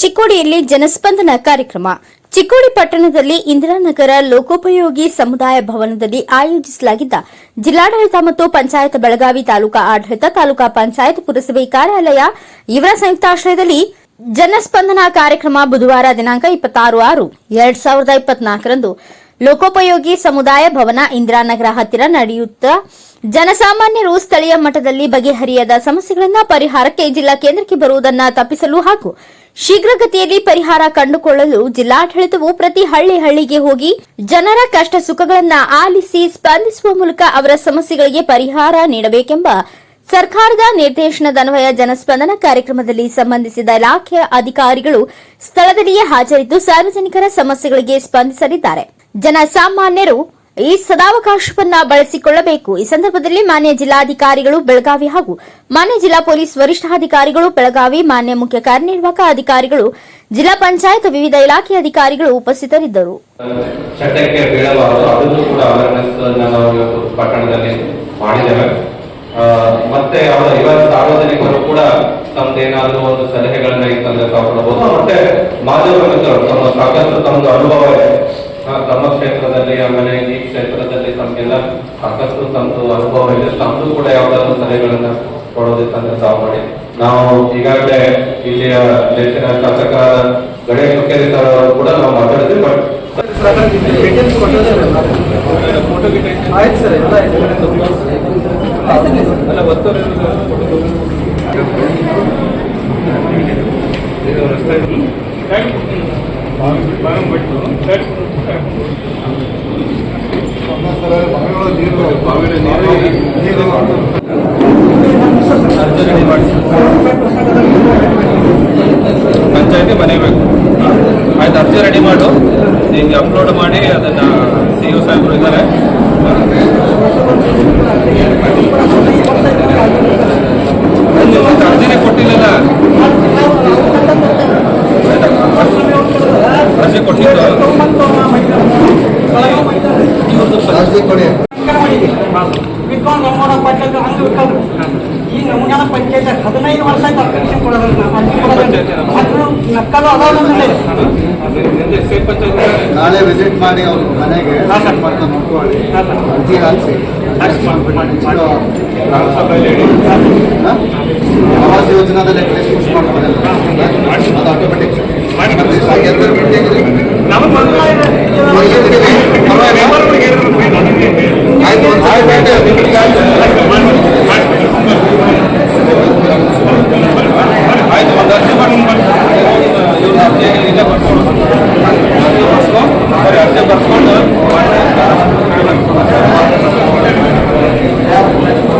ಚಿಕ್ಕೋಡಿಯಲ್ಲಿ ಜನಸ್ಪಂದನ ಕಾರ್ಯಕ್ರಮ. ಚಿಕ್ಕೋಡಿ ಪಟ್ಟಣದಲ್ಲಿ ಇಂದಿರಾನಗರ ಲೋಕೋಪಯೋಗಿ ಸಮುದಾಯ ಭವನದಲ್ಲಿ ಆಯೋಜಿಸಲಾಗಿದ್ದ ಜಿಲ್ಲಾಡಳಿತ ಮತ್ತು ಪಂಚಾಯತ್ ಬೆಳಗಾವಿ ತಾಲೂಕಾ ಆಡಳಿತ, ತಾಲೂಕಾ ಪಂಚಾಯತ್ ಪುರಸಭೆ ಕಾರ್ಯಾಲಯ, ಇವರ ಸಂಯುಕ್ತಾಶ್ರಯದಲ್ಲಿ ಜನಸ್ಪಂದನ ಕಾರ್ಯಕ್ರಮ ಬುಧವಾರ ದಿನಾಂಕ ಇಪ್ಪತ್ತಾರು ಆರು, ಎರಡ್ ಸಾವಿರದ ಇಪ್ಪತ್ನಾಲ್ಕರಂದು ಲೋಕೋಪಯೋಗಿ ಸಮುದಾಯ ಭವನ ಇಂದಿರಾನಗರ ಹತ್ತಿರ ನಡೆಯುತ್ತಾ ಜನಸಾಮಾನ್ಯರು ಸ್ಥಳೀಯ ಮಟ್ಟದಲ್ಲಿ ಬಗೆಹರಿಯದ ಸಮಸ್ಯೆಗಳನ್ನ ಪರಿಹಾರಕ್ಕೆ ಜಿಲ್ಲಾ ಕೇಂದ್ರಕ್ಕೆ ಬರುವುದನ್ನ ತಪ್ಪಿಸಲು ಹಾಗೂ ಶೀಘ್ರಗತಿಯಲ್ಲಿ ಪರಿಹಾರ ಕಂಡುಕೊಳ್ಳಲು ಜಿಲ್ಲಾಡಳಿತವು ಪ್ರತಿ ಹಳ್ಳಿ ಹಳ್ಳಿಗೆ ಹೋಗಿ ಜನರ ಕಷ್ಟ ಸುಖಗಳನ್ನ ಆಲಿಸಿ ಸ್ಪಂದಿಸುವ ಮೂಲಕ ಅವರ ಸಮಸ್ಯೆಗಳಿಗೆ ಪರಿಹಾರ ನೀಡಬೇಕೆಂಬ ಸರ್ಕಾರದ ನಿರ್ದೇಶನದನ್ವಯ ಜನಸ್ಪಂದನ ಕಾರ್ಯಕ್ರಮದಲ್ಲಿ ಸಂಬಂಧಿಸಿದ ಇಲಾಖೆಯ ಅಧಿಕಾರಿಗಳು ಸ್ಥಳದಲ್ಲಿಯೇ ಹಾಜರಿದ್ದು ಸಾರ್ವಜನಿಕರ ಸಮಸ್ಯೆಗಳಿಗೆ ಸ್ಪಂದಿಸಲಿದ್ದಾರೆ. ಜನಸಾಮಾನ್ಯರು ಈ ಸದಾವಕಾಶವನ್ನ ಬಳಸಿಕೊಳ್ಳಬೇಕು. ಈ ಸಂದರ್ಭದಲ್ಲಿ ಮಾನ್ಯ ಜಿಲ್ಲಾಧಿಕಾರಿಗಳು, ಬೆಳಗಾವಿ ಹಾಗೂ ಮಾನ್ಯ ಜಿಲ್ಲಾ ಪೊಲೀಸ್ ವರಿಷ್ಠಾಧಿಕಾರಿಗಳು, ಬೆಳಗಾವಿ ಮಾನ್ಯ ಮುಖ್ಯ ಕಾರ್ಯನಿರ್ವಾಹಕ ಅಧಿಕಾರಿಗಳು, ಜಿಲ್ಲಾ ಪಂಚಾಯತ್ ವಿವಿಧ ಇಲಾಖೆ ಅಧಿಕಾರಿಗಳು ಉಪಸ್ಥಿತರಿದ್ದರು. ಮತ್ತೆ ಸಾರ್ವಜನಿಕರು ಕೂಡ ತಮ್ದೇನಾದ್ರೂ ಒಂದು ಸಲಹೆಗಳನ್ನ ಇತ್ತಂದ್ರೆ ತಗೊಳ್ಬಹುದು ಮತ್ತೆ ಮಾಧ್ಯಮ ತಮ್ಮ ಸಾಕಷ್ಟು ತಮ್ಮದು ಅನುಭವ ಇದೆ. ತಮ್ಮ ಕ್ಷೇತ್ರದಲ್ಲಿ ಆಮೇಲೆ ಈ ಕ್ಷೇತ್ರದಲ್ಲಿ ತಮಗೆಲ್ಲ ಸಾಕಷ್ಟು ತಮ್ಮದು ಅನುಭವ ಇದೆ. ತಮ್ಮದು ಕೂಡ ಯಾವ್ದಾದ್ರು ಸಲಹೆಗಳನ್ನ ಕೊಡೋದಿತ್ತಂದ್ರೆ ತಾವು ಮಾಡಿ. ನಾವು ಈಗಾಗಲೇ ಇಲ್ಲಿಯ ನೆಚ್ಚಿನ ಶಾಸಕ ಗಣೇಶ್ ಹುಕ್ಕೇರಿ ಸರ್ ಅವರು ಕೂಡ ನಾವು ಮಾತಾಡಿದ್ವಿ, ಬಟ್ ಆಯ್ತು ಸರ್ ಎಲ್ಲ ಅಲ್ಲ ಇದು ಅರ್ಜಿ ಮಾಡಿಸಿ ಪಂಚಾಯತಿ ಮನೆ ಬೇಕು. ಆಯ್ತು ಅರ್ಜಿ ರೆಡಿ ಮಾಡು. ಹಿಂಗೆ ಅಪ್ಲೋಡ್ ಮಾಡಿ ಅದನ್ನ ಕೊಟ್ಟಿದ್ದು ಈ ಪಂಚಾಯತ್ ಹದಿನೈದು ವರ್ಷ ಆಯ್ತು ಅಪ್ಲಿಕೇಶನ್ ನಕ್ಕಲು ಅದಾವ. ನಾಳೆ ವಿಸಿಟ್ ಮಾಡಿ ಅವ್ರ ಮನೆಗೆ. ಮಾಡ್ಕೊಂಡು ನೋಡ್ಕೊಳ್ಳಿ. ಅರ್ಜಿ ಹಾಕ್ಸಿ ಆವಾಸ್ ಯೋಜನಾದಲ್ಲಿ ಅಟ್ಲೀಸ್ಟ್ ಮಾಡ್ಬೋದಲ್ಲ ಅದು ಆಟೋಮೆಟಿಕ್